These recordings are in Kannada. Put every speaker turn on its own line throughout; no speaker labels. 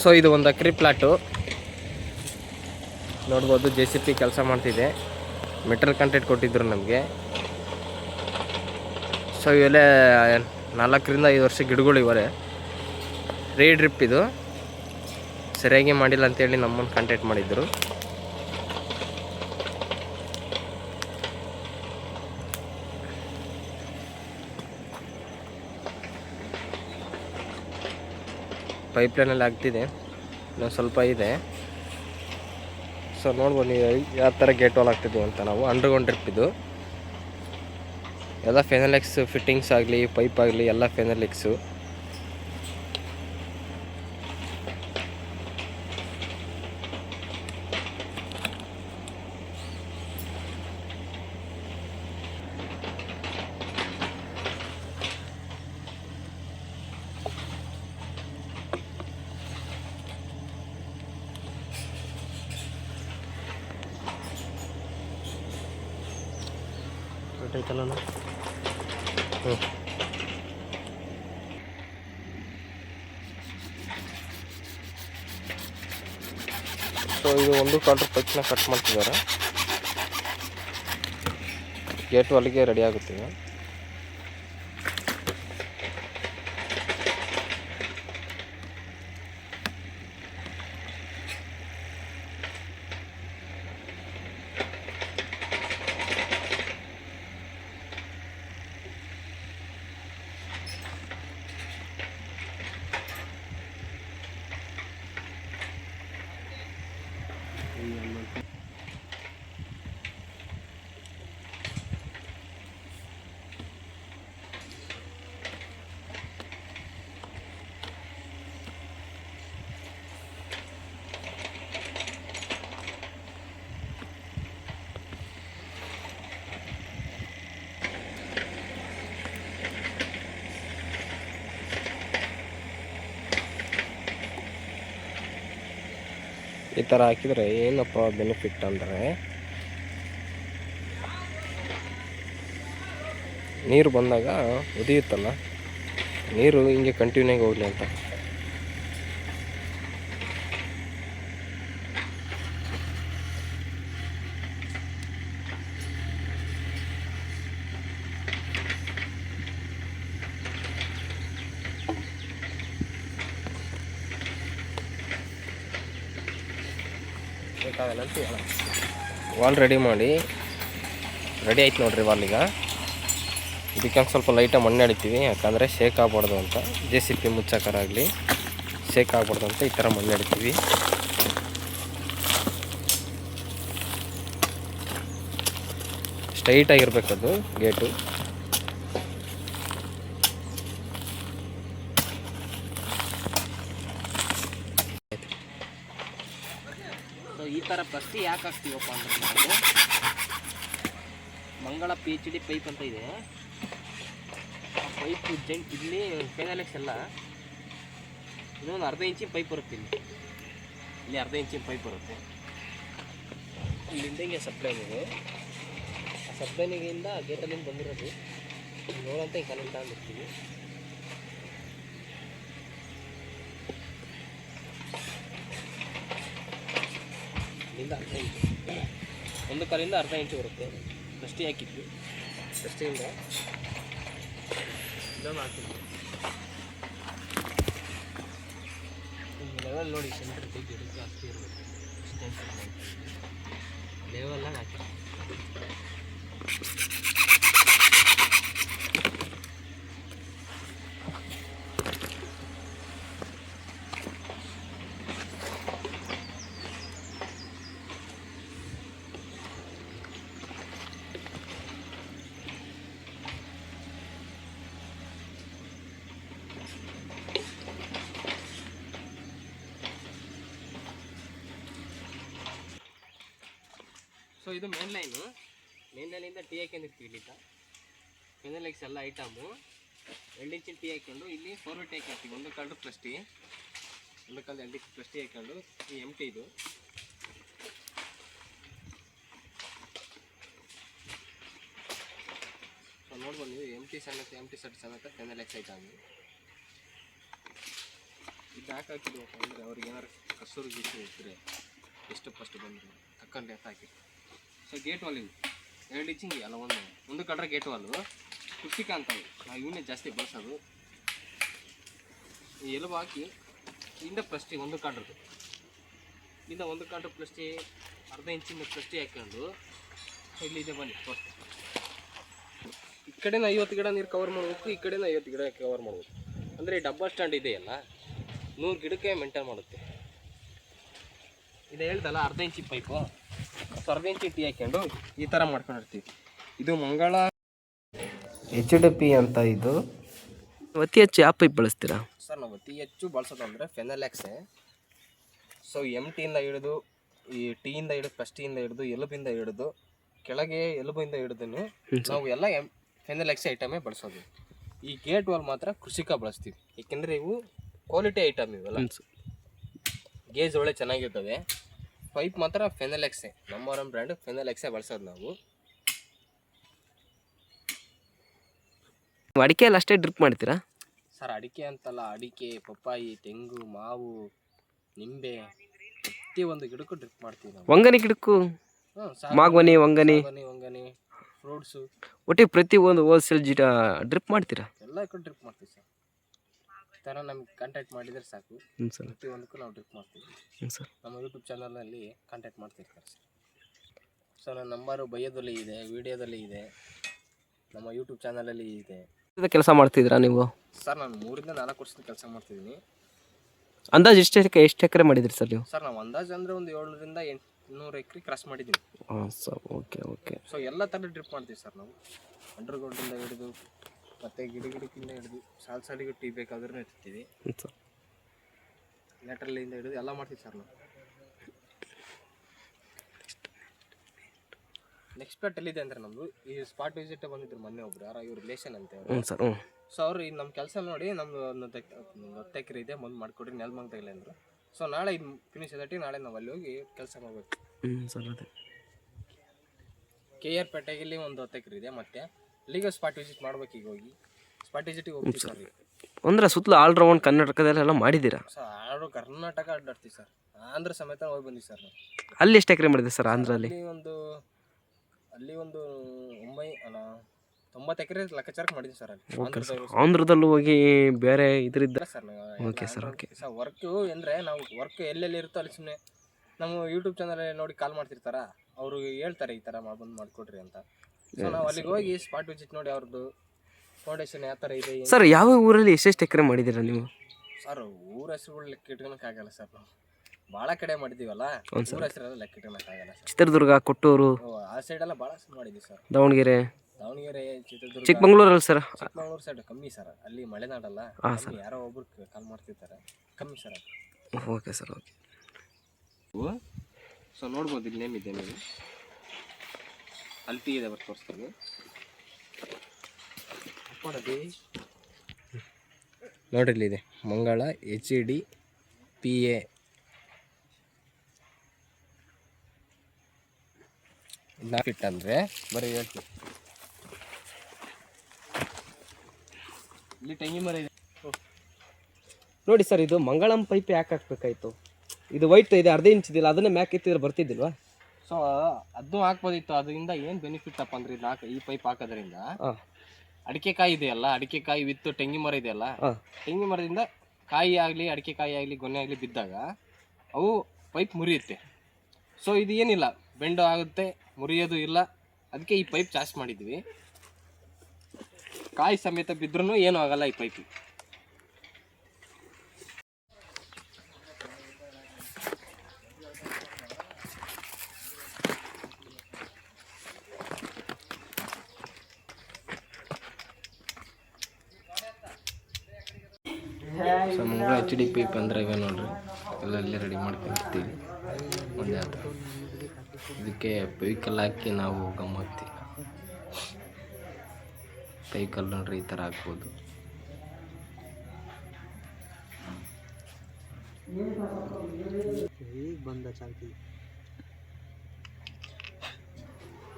ಸೊ, ಇದು ಒಂದು ಅಕ್ರಿ ಪ್ಲಾಟು. ನೋಡ್ಬೋದು, ಜೆ ಸಿ ಪಿ ಕೆಲಸ ಮಾಡ್ತಿದೆ. ಮೆಟಲ್ ಕಂಟೆಂಟ್ ಕೊಟ್ಟಿದ್ರು ನಮಗೆ. ಸೊ ಇವೆಲ್ಲ, ನಾಲ್ಕರಿಂದ ಐದು ವರ್ಷ ಗಿಡಗಳು ಇವರೆ ರೀ ಡ್ರಿಪ್ ಇದು. ಸರಿಯಾಗಿ ಮಾಡಿಲ್ಲ ಅಂತೇಳಿ ನಮ್ಮನ್ನು ಕಾಂಟ್ಯಾಕ್ಟ್ ಮಾಡಿದ್ರು. ಪೈಪ್ಲೈನಲ್ಲಿ ಆಗ್ತಿದೆ. ಇನ್ನೊಂದು ಸ್ವಲ್ಪ ಇದೆ. ಸೊ ನೋಡ್ಬೋದು ನೀವು ಯಾವ ಥರ ಗೇಟ್ ವಾಲ್ ಆಗ್ತಿದ್ವು ಅಂತ ನಾವು ಅಂಡರ್ಗ್ರೌಂಡ್ ಟ್ರಿಪ್ ಇದು. ಎಲ್ಲ ಫೆನಲೆಕ್ಸ್ ಫಿಟ್ಟಿಂಗ್ಸ್ ಆಗಲಿ ಪೈಪ್ ಆಗಲಿ, ಎಲ್ಲ ಫೆನಲೆಕ್ಸು ಐತಲ್ಲ ಹ್ಞೂ ಸೊ ಇದು ಒಂದು ಕಾಲ್ ಪೈಪ್ನ ಕಟ್ ಮಾಡ್ತಿದ್ದಾರೆ. ಗೇಟ್ ಅಲ್ಲಿಗೆ ರೆಡಿ ಆಗುತ್ತೆ ಈ ಥರ ಹಾಕಿದರೆ ಏನಪ್ಪ ಬೆನಿಫಿಟ್ ಅಂದರೆ ನೀರು ಬಂದಾಗ ಉದಿಯುತ್ತಲ್ಲ? ನೀರು ಹಿಂಗೆ ಕಂಟಿನ್ಯೂ ಆಗಿ ಹೋಗಲಿ ಅಂತ. ಹೇಳೋಣ. ವಾಲ್ ರೆಡಿ ಮಾಡಿ. ರೆಡಿ ಆಯ್ತು ನೋಡ್ರಿ ವಾಲ್ ಈಗ. ಇದಕ್ಕೆ ಸ್ವಲ್ಪ ಲೈಟಾಗಿ ಮಣ್ಣು ಎಳಿತೀವಿ ಯಾಕಂದರೆ ಶೇಕ್ ಆಗ್ಬಾರ್ದು ಅಂತ. ಜೆ ಸಿ ಪಿ ಮುಚ್ಚಾಕರಾಗಲಿ. ಶೇಕ್ ಆಗ್ಬಾರ್ದು ಅಂತ ಈ ಥರ ಮಣ್ಣು ಎಳಿತೀವಿ ಸ್ಟ್ರೈಟ್ ಅದು ಗೇಟು ಸೊ ಪ್ರತಿ ಯಾಕೆ ಹಾಕ್ತೀವಪ್ಪ ಅಂದರೆ ನಾವು. ಮಂಗಳ ಪಿ ಎಚ್ ಡಿ ಪೈಪ್ ಅಂತ ಇದೆ. ಆ ಪೈಪ್ ಜಂಟ್ ಇಲ್ಲಿ ಫೈನಲೆಕ್ಸ್ ಎಲ್ಲ ಇನ್ನೊಂದು ಅರ್ಧ ಇಂಚಿನ ಪೈಪ್ ಬರುತ್ತೆ ಇಲ್ಲಿ. ಇಲ್ಲಿ ಅರ್ಧ ಇಂಚಿನ ಪೈಪ್ ಬರುತ್ತೆ. ಇಲ್ಲಿಂದ ಹಿಂಗೆ ಸಪ್ಲೈ ಇದೆ. ಆ ಸಪ್ಲೈನಿಗಿಂದ ಗೇಟಲ್ಲಿಂದ ಬಂದಿರೋದು. ನೋಡಂತ ಈ ಕನೆಕ್ಟ್ ತಗೊಂಡಿರ್ತೀವಿ ಇಲ್ಲಿಂದ ಅರ್ಧ ಇಂಚು ಒಂದು ಕಾಲಿಂದ ಅರ್ಧ ಇಂಚು ಬರುತ್ತೆ. ಅಷ್ಟೇ ಹಾಕಿದ್ವಿ. ಅಷ್ಟೇ ಇದನ್ನು ಹಾಕಿದ್ವಿ. ಲೆವೆಲ್ ನೋಡಿ ಸೆಂಟ್ರ್ ತೆಗಿ ಜಾಸ್ತಿ ಇರಬೇಕು ಸೊ ಇದು ಮೇನ್ ಲೈನು ಮೇನ್ ಲೈನಿಂದ ಟೀ ಹಾಕೊಂಡಿರ್ತೀವಿ ಇಲ್ಲಿಂದ ಫೈನಲ್ ಎಕ್ಸ್ ಎಲ್ಲ ಐಟಮು ಎರಡು ಇಂಚಿನ ಟೀ ಹಾಕೊಂಡು ಇಲ್ಲಿ ಫೋರ್ ಟೀ ಹಾಕ್ತೀವಿ ಒಂದು ಕಾಲ್ದು ಪ್ಲಸ್ ಟೀ ಒಂದು ಕಾಲ್ದು ಎರಡು ಇಂಚಿನ ಪ್ಲಸ್ ಟೀ ಹಾಕೊಂಡು ಈ ಎಂ ಟಿ ಇದು. ಸೊ ನೋಡ್ಬೋದು ನೀವು ಎಂ ಟಿ ಸಮೇತ ಎಂ ಟಿ ಸರ್ಟ್ ಸಮೇತ ಫೈನಲ್ ಎಕ್ಸ್ ಐಟಮ್ ಇದು. ಯಾಕೆ ಹಾಕಿದ್ವಪ್ಪ ಅಂದರೆ ಅವ್ರಿಗೆ ಏನಾದ್ರು ಕಸೂರು ಗೀಸು ಇದ್ದರೆ ಎಷ್ಟು ಫಸ್ಟ್ ಬಂದರು ತಕ್ಕಂಡು ಎತ್ತ ಹಾಕಿರ್ತಾರೆ ಸೊ ಗೇಟ್ ವಾಲ್ ಇವು. ಎರಡು ಇಂಚಿಂಗ್ ಅಲ್ಲ, ಒಂದು. ಒಂದು ಕಡ್ರೆ ಗೇಟ್ ವಾಲು ಕುಸಿಕ ಅಂತ ಇವು. ನಾವು ಇವನ್ನೇ ಜಾಸ್ತಿ ಬಳಸೋದು. ಎಲುಬು ಹಾಕಿ ಇಂದ ಪ್ಲಸ್ಟಿ ಒಂದು ಕಾಡ್ರದ್ದು ಇಂದ ಒಂದು ಕಾಂಟ್ರ ಪ್ಲಸ್ಟಿ ಅರ್ಧ ಇಂಚಿನ ಪ್ಲಸ್ಟಿ ಹಾಕೊಂಡು ಇಲ್ಲಿದೆ ಬನ್ನಿ ತೋರಿಸ್ತೀನಿ ಈ ಕಡೆನ ಐವತ್ತು ಗಿಡ ನೀರು ಕವರ್ ಮಾಡಬೇಕು, ಈ ಕಡೆನ ಐವತ್ತು ಗಿಡ ಕವರ್ ಮಾಡಬೇಕು. ಅಂದರೆ ಈ ಡಬ್ಬಾ ಸ್ಟ್ಯಾಂಡ್ ಇದೆಯಲ್ಲ ನೂರು ಗಿಡಕ್ಕೆ ಮೇಂಟೈನ್ ಮಾಡುತ್ತೆ. ಇದು ಹೇಳ್ದಲ್ಲ, ಅರ್ಧ ಇಂಚಿ ಪೈಪು ಸೊ ಚೀಟಿ ಇಂಚಿ ಟೀ ಹಾಕ್ಕೊಂಡು ಈ ಥರ ಮಾಡ್ಕೊಂಡಿರ್ತೀವಿ. ಇದು ಮಂಗಳ
ಎಚ್ ಡಿ ಪಿ ಅಂತ ಇದು. ಅತಿ ಹೆಚ್ಚು ಯಾವ ಪೈಪ್ ಬಳಸ್ತೀರಾ?
ಸರ್ ನಾವು ಅತಿ ಹೆಚ್ಚು ಬಳಸೋದು ಅಂದರೆ ಫೆನಲ್ಯಾಕ್ಸೆ ಸೊ ಎಂ ಟಿಯಿಂದ ಹಿಡಿದು ಈ ಟೀಯಿಂದ ಹಿಡಿದು ಫಸ್ಟಿಯಿಂದ ಹಿಡಿದು ಎಲುಬಿಂದ ಹಿಡಿದು ಕೆಳಗೆ ಎಲುಬಿಂದ ಹಿಡಿದು ನಾವು ಎಲ್ಲ ಎಂ ಫೆನಲ್ಯಾಕ್ಸ್ ಐಟಮೇ ಬಳಸೋದು. ಈ ಗೇಟ್ ವಾಲ್ ಮಾತ್ರ ಕೃಷಿಕ ಬಳಸ್ತೀವಿ. ಏಕೆಂದರೆ ಇವು ಕ್ವಾಲಿಟಿ ಐಟಮ್ ಇವೆಲ್ಲ. ಗೇಜ್ ಒಳ್ಳೆ ಚೆನ್ನಾಗಿರ್ತವೆ ಪೈಪ್ ಮಾತ್ರ ಫೆನಲೆಕ್ಸೆ ನಮ್ಮ ನಮ್ಮ ಬ್ರ್ಯಾಂಡ್ ಫೆನಲೆಕ್ಸೆ ಬಳಸೋದು ನಾವು.
ಅಡಿಕೆ ಅಡಿಕೆಯಲ್ಲಿ ಅಷ್ಟೇ ಡ್ರಿಪ್ ಮಾಡ್ತೀರಾ?
ಸರ್ ಅಡಿಕೆ ಅಂತಲ್ಲ ಅಡಿಕೆ ಪಪ್ಪಾಯಿ ತೆಂಗು ಮಾವು ನಿಂಬೆ ಪ್ರತಿಯೊಂದು ಗಿಡಕ್ಕೂ ಡ್ರಿಪ್ ಮಾಡ್ತೀವಿ ನಾವು.
ಒಂಗನಿ ಗಿಡಕ್ಕೂ?
ಹ್ಮ್,
ಮಾಗವನಿ
ಒಂಗನಿ ಒಂಗನಿ ಫ್ರೂಟ್ಸು
ಒಟ್ಟಿಗೆ ಪ್ರತಿ ಒಂದು ಹೋಲ್ಸೇಲ್ ಜಿಟ ಡ್ರಿಪ್ ಮಾಡ್ತೀರಾ?
ಎಲ್ಲ ಡ್ರಿಪ್ ಮಾಡ್ತೀವಿ ಸರ್ ಥರ ನಮ್ಗೆ ಕಾಂಟ್ಯಾಕ್ಟ್ ಮಾಡಿದರೆ ಸಾಕು.
ಹ್ಞೂ ಸರ್.
ಪ್ರತಿಯೊಂದಕ್ಕೂ ನಾವು ಡ್ರಿಪ್ ಮಾಡ್ತೀವಿ.
ಹ್ಞೂ ಸರ್.
ನಮ್ಮ ಯೂಟ್ಯೂಬ್ ಚಾನಲಲ್ಲಿ ಕಾಂಟ್ಯಾಕ್ಟ್ ಮಾಡ್ತಿರ್ತಾರೆ ಸರ್. ಸೊ ನನ್ನ ನಂಬರು ಬಯೋದಲ್ಲಿ ಇದೆ ವಿಡಿಯೋದಲ್ಲಿ ಇದೆ ನಮ್ಮ ಯೂಟ್ಯೂಬ್ ಚಾನಲಲ್ಲಿ ಇದೆ.
ಕೆಲಸ ಮಾಡ್ತಿದ್ದೀರಾ ನೀವು?
ಸರ್ ನಾನು ಮೂರಿಂದ ನಾಲ್ಕು ವರ್ಷದ ಕೆಲಸ ಮಾಡ್ತಿದ್ದೀನಿ.
ಅಂದಾಜು ಎಷ್ಟು ಎಕರೆ ಎಷ್ಟು ಎಕರೆ ಮಾಡಿದ್ರಿ ಸರ್ ನೀವು?
ಸರ್ ನಾವು ಅಂದಾಜು ಅಂದರೆ ಒಂದು ಏಳರಿಂದ ಎಂಟುನೂರು ಎಕರೆ ಕ್ರಾಸ್ ಮಾಡಿದ್ದೀವಿ.
ಹಾಂ ಸರ್ ಓಕೆ ಓಕೆ.
ಸೊ ಎಲ್ಲ ಥರ ಟ್ರಿಪ್ ಮಾಡ್ತೀವಿ ಸರ್ ನಾವು. ಅಂಡರ್ಗ್ರೌಂಡಿಂದ ಹಿಡಿದು ಮತ್ತು ಗಿಡ ಗಿಡಕ್ಕಿಂದ ಹಿಡಿದು ಸಾಲು ಸಾಲಿಗೆ ಟೀ ಬೇಕಾದ್ರೂ ಇರ್ತೀವಿ ಲೆಟ್ರಲ್ಲಿಂದ ಹಿಡಿದು ಎಲ್ಲ ಮಾಡ್ತೀವಿ ಸರ್ ನಾವು. ನೆಕ್ಸ್ಟ್ ಪ್ಲಾಟ್ ಎಲ್ಲಿದೆ ಅಂದ್ರೆ ನಮ್ಮದು ಈ ಸ್ಪಾಟ್ ವಿಸಿಟ್ ಬಂದಿದ್ರು ಮೊನ್ನೆ ಒಬ್ರು ಯಾರೋ ಇವ್ರ ರಿಲೇಷನ್ ಅಂತ.
ಹ್ಞೂ ಸರ್ ಹ್ಞೂ
ಸೊ ಅವ್ರು ಈ ನಮ್ಮ ಕೆಲಸ ನೋಡಿ ನಮ್ದು ಒಂದು ಹತ್ತು ಎಕರೆ ಇದೆ ಮುಂದೆ ಮಾಡಿಕೊಡ್ರಿ ನೆಲಮಂಗ್ದಾಗಿಲ್ಲ ಅಂದರು. ಸೊ ನಾಳೆ ಇದು ಫಿನಿಶ್ ಆದಟ್ಟಿ ನಾಳೆ ನಾವು ಅಲ್ಲಿ ಹೋಗಿ ಕೆಲಸ ಮಾಡಬೇಕು.
ಹ್ಞೂ ಸರ್ ಅದೇ.
ಕೆ ಆರ್ ಪೇಟೆಗೆ ಒಂದು ಹತ್ತು ಎಕರೆ ಇದೆ ಮತ್ತೆ. ಅಲ್ಲಿಗೆ ಸ್ಪಾಟ್ ವಿಸಿಟ್ ಮಾಡ್ಬೇಕು ಈಗ ಹೋಗಿ. ಸ್ಪಾಟ್ ವಿಸಿಟಿಗೆ ಹೋಗ್ತೀವಿ ಸರ್ ಈಗ
ಅಂದ್ರೆ ಸುತ್ತಲೂ ಆಲ್ ರೌಂಡ್ ಕರ್ನಾಟಕದಲ್ಲೆಲ್ಲ ಮಾಡಿದ್ದೀರಾ?
ಸರ್ ಆರು ಕರ್ನಾಟಕ ಅಡ್ಡಾಡ್ತೀವಿ ಸರ್ ಆಂಧ್ರ ಸಮೇತ ಹೋಗಿ ಬಂದಿವಿ ಸರ್ ನಾವು.
ಅಲ್ಲಿ ಎಷ್ಟು ಎಕರೆ ಮಾಡಿದೆ ಸರ್ ಆಂಧ್ರಲ್ಲಿ?
ಅಲ್ಲಿ ಒಂದು ಅಲ್ಲಿ ಒಂದು ಒಂಬೈ ಅಲ್ಲ ತೊಂಬತ್ತು ಎಕರೆ ಲೆಕ್ಕಾಚಾರಕ್ಕೆ ಮಾಡಿದ್ವಿ ಸರ್ ಅಲ್ಲಿ. ಆಂಧ್ರದವ್ರು
ಆಂಧ್ರದಲ್ಲೂ ಹೋಗಿ ಬೇರೆ ಇದರಿದ್ದ
sir
okay sir okay
sir work ಅಂದರೆ ನಾವು ವರ್ಕ್ ಎಲ್ಲೆಲ್ಲಿ ಇರುತ್ತೋ ಅಲ್ಲಿ ಸುಮ್ಮನೆ ನಮ್ಮ ಯೂಟ್ಯೂಬ್ ಚಾನಲ್ ನೋಡಿ ಕಾಲ್ ಮಾಡ್ತಿರ್ತಾರ? ಅವರು ಹೇಳ್ತಾರೆ ಈ ಥರ ಬಂದು ಮಾಡಿಕೊಡ್ರಿ ಅಂತ. ಸೊ ನಾವು ಅಲ್ಲಿಗೆ ಹೋಗಿ ಸ್ಪಾಟ್ ವಿಸಿಟ್ ನೋಡಿ ಅವ್ರದ್ದು ಫೌಂಡೇಶನ್ ಯಾವ ಥರ ಇದೆ
ಸರ್ ಯಾವ ಊರಲ್ಲಿ ಎಷ್ಟೆಷ್ಟು ಎಕರೆ ಮಾಡಿದ್ದೀರಾ ನೀವು?
ಸರ್ ಊರ ಹೆಸರುಗಳು ಲೆಕ್ಕ ಇಟ್ಕೊಳಕ್ಕಾಗಲ್ಲ ಸರ್ ನಾವು. ಭಾಳ ಕಡೆ ಮಾಡಿದ್ದೀವಲ್ಲ ಊರ ಹೆಸರೆಲ್ಲ ಲೆಕ್ಕ ಇಟ್ಕೊಳಕ್ಕಾಗಲ್ಲ ಸರ್
ಚಿತ್ರದುರ್ಗ ಕೊಟ್ಟೂರು?
ಓ, ಆ ಸೈಡೆಲ್ಲ ಭಾಳ ಮಾಡಿದ್ದೀವಿ ಸರ್
ದಾವಣಗೆರೆ?
ದಾವಣಗೆರೆ ಚಿತ್ರದುರ್ಗ.
ಚಿಕ್ಕಮಂಗ್ಳೂರಲ್ಲಿ ಸರ್
ಚಿಕ್ಕಮಗಳೂರು ಸೈಡ್ ಕಮ್ಮಿ ಸರ್ ಅಲ್ಲಿ
ಮಳೆನಾಡಲ್ಲ
ಕಮ್ಮಿ, ಯಾರೋ ಒಬ್ರು ಕಾಲ್ ಮಾಡ್ತಿರ್ತಾರೆ. ಕಮ್ಮಿ ಸರ್ ಅದು.
Okay sir okay.
ಸೊ ನೋಡ್ಬೋದು ಇಲ್ಲಿ ನೇಮ್ ಇದೆ ನೀವು ಅಲ್ಲಿ ಟೀ ಇದೆ ಬರ್ತು ತೋರಿಸ್ತೀವಿ ನೋಡ್ರಿ ಇಲ್ಲಿದೆ Mangala H E D P A fit ಅಂದರೆ ಬರೀ ಹೇಳ್ತೀವಿ ಇಲ್ಲಿ ತೆಂಗಿ ಮರ ಇದೆ.
ನೋಡಿ ಸರ್ ಇದು ಮಂಗಳಂ ಪೈಪ್ ಯಾಕೆ ಹಾಕ್ಬೇಕಾಯ್ತು? ಇದು ವೈಟ್ ಇದೆ ಅರ್ಧ ಇಂಚ್ ಇದಿಲ್ಲ ಅದನ್ನೇ ಮ್ಯಾಕ್ ಎತ್ತಿದ್ರೆ ಬರ್ತಿದ್ದಿಲ್ವಾ?
ಸೊ ಅದು ಹಾಕ್ಬೋದಿತ್ತು. ಅದರಿಂದ ಏನು ಬೆನಿಫಿಟ್ ಅಪ್ಪ ಅಂದ್ರೆ ನಾಲ್ಕು ಹಾಕ ಈ ಪೈಪ್ ಹಾಕೋದ್ರಿಂದ
ಹಾಂ.
ಅಡಿಕೆ ಕಾಯಿ ಇದೆಯಲ್ಲ ಅಡಿಕೆ ಕಾಯಿ ವಿತ್ ತೆಂಗಿ ಮರ ಇದೆಯಲ್ಲ
ಅಲ್ಲ
ತೆಂಗಿನ ಮರದಿಂದ ಕಾಯಿ ಆಗಲಿ ಅಡಿಕೆ ಕಾಯಿ ಆಗಲಿ ಗೊನೆ ಆಗಲಿ ಬಿದ್ದಾಗ ಅವು ಪೈಪ್ ಮುರಿಯುತ್ತೆ. ಸೊ ಇದು ಏನಿಲ್ಲ. ಬೆಂಡು ಆಗುತ್ತೆ ಮುರಿಯೋದು ಇಲ್ಲ. ಅದಕ್ಕೆ ಈ ಪೈಪ್ ಚಾರ್ಜ್ ಮಾಡಿದ್ವಿ. ಕಾಯಿ ಸಮೇತ ಬಿದ್ರೂ ಏನೂ ಆಗಲ್ಲ ಈ pipe
so Mangala H D pipe ಅಂದ್ರೆ ಇವೆ ನೋಡ್ರಿ. ಎಲ್ಲ ಅಲ್ಲೇ ರೆಡಿ ಮಾಡ್ಕೊಂಡಿರ್ತೀವಿ ಒಂದೇ ಆತ. ಇದಕ್ಕೆ ಪೈಕಲ್ ಹಾಕಿ ನಾವು ಗಮ್ಮತ್ತೀವಿ ಪೈಕಲ್ ನೋಡ್ರಿ ಈ ಥರ ಹಾಕ್ಬೋದು.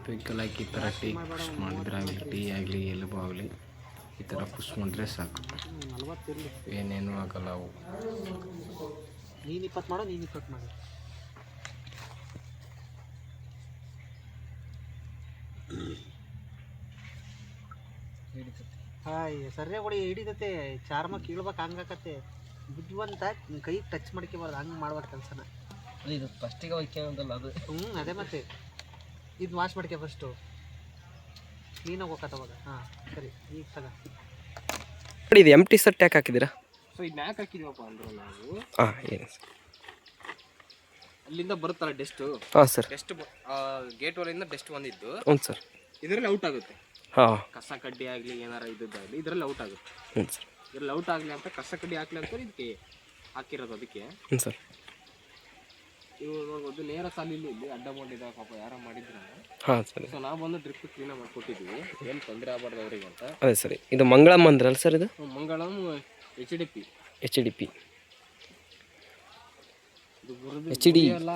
ಪೈಕಲ್ ಹಾಕಿ ಈ ಥರ ಟೀ ಮಾಡಿದ್ರೆ ಆಗಲಿ ಟೀ ಆಗಲಿ ಎಲುಬು ಆಗಲಿ. ಈ ಥರ ಪುಷ್ ಮಾಡಿದ್ರೆ ಸಾಕು. ಏನೇನು ಆಗಲ್ಲ ಅವು.
ನೀನು ಇಪ್ಪತ್ತು ಮಾಡೋ ನೀನು ಇಪ್ಪತ್ತು ಮಾಡು. ಹಾಯ್ ಸರ್ರೆ ಕೊಡಿ ಹಿಡಿತೈತೆ. ಚಾರ್ಮ ಕೀಳ್ಬೇಕು ಹಂಗಾಕತ್ತೆ ಬುದ್ಧಿವಂತ ಕೈ ಟಚ್ ಮಾಡ್ಕೋಬಾರ್ದು ಹಂಗೆ ಮಾಡ್ಬಾರ್ದು ಕೆಲಸನ.
ಇದು ಫಸ್ಟಿಗೆ ಹೋಗ್ಕೊಂಡಲ್ಲ ಅದು.
ಹ್ಞೂ ಅದೇ ಮತ್ತೆ. ಇದು ವಾಶ್ ಮಾಡ್ಕೆ ಫಸ್ಟು ಕ್ಲೀನಾಗಿ ಹೋಗತ್ತ ಅವಾಗ ಹಾಂ ಸರಿ ಈಗ ತಗ.
ಇದು ಎಂ ಟಿ ಸೆಟ್ ಯಾಕೆ ಹಾಕಿದ್ದೀರಾ?
ಸೊ ಇದನ್ನ ಯಾಕೆ ಹಾಕಿದೀವಪ್ಪ ಅಂದ್ರೆ ನಾವು?
ಹಾಂ ಏನು
ಅಲ್ಲಿಂದ ಬರುತ್ತಲ್ಲ ಡೆಸ್ಟು
ಹಾಂ ಸರ್
ಡೆಸ್ಟ್ ಗೇಟ್ ಒಳಗಿಂದ ಡೆಸ್ಟ್ ಬಂದಿದ್ದು.
ಹ್ಞೂ ಸರ್
ಇದರಲ್ಲಿ ಔಟ್ ಆಗುತ್ತೆ.
ಹಾಂ.
ಕಸ ಕಡ್ಡಿ ಆಗಲಿ ಏನಾರ ಇದ್ದದ್ದಾಗಲಿ ಇದರಲ್ಲಿ ಔಟ್ ಆಗುತ್ತೆ.
ಹ್ಞೂ ಸರ್
ಇದರಲ್ಲಿ ಔಟ್ ಆಗಲಿ ಅಂತ ಕಸ ಕಡ್ಡಿ ಹಾಕ್ಲಿ ಅಂತ ಇದಕ್ಕೆ ಹಾಕಿರೋದು ಅದಕ್ಕೆ.
ಹ್ಞೂ ಸರ್
ಇವು ನೋಡ್ಬೋದು ನೇರ ಸಾಲಿಲ್ಲ ಇಲ್ಲಿ ಅಡ್ಡ ಮಾಡಿದ ಪಾಪ ಯಾರ ಮಾಡಿದ್ರು.
ಹಾಂ ಸರಿ.
ಸೊ ನಾವು ಬಂದು ಡ್ರಿಪ್ ಕ್ಲೀನಾಗಿ ಮಾಡ್ಕೊಟ್ಟಿದ್ವಿ. ಏನು ತೊಂದರೆ ಆಗಬಾರ್ದು ಅವ್ರಿಗೆ ಅಂತ.
ಅದೇ ಸರಿ. ಇದು ಮಂಗಳಂ ಅಂದ್ರಲ್ಲ ಸರ್ ಇದು?
Mangalam H D P
H D P H D
ಎಲ್ಲ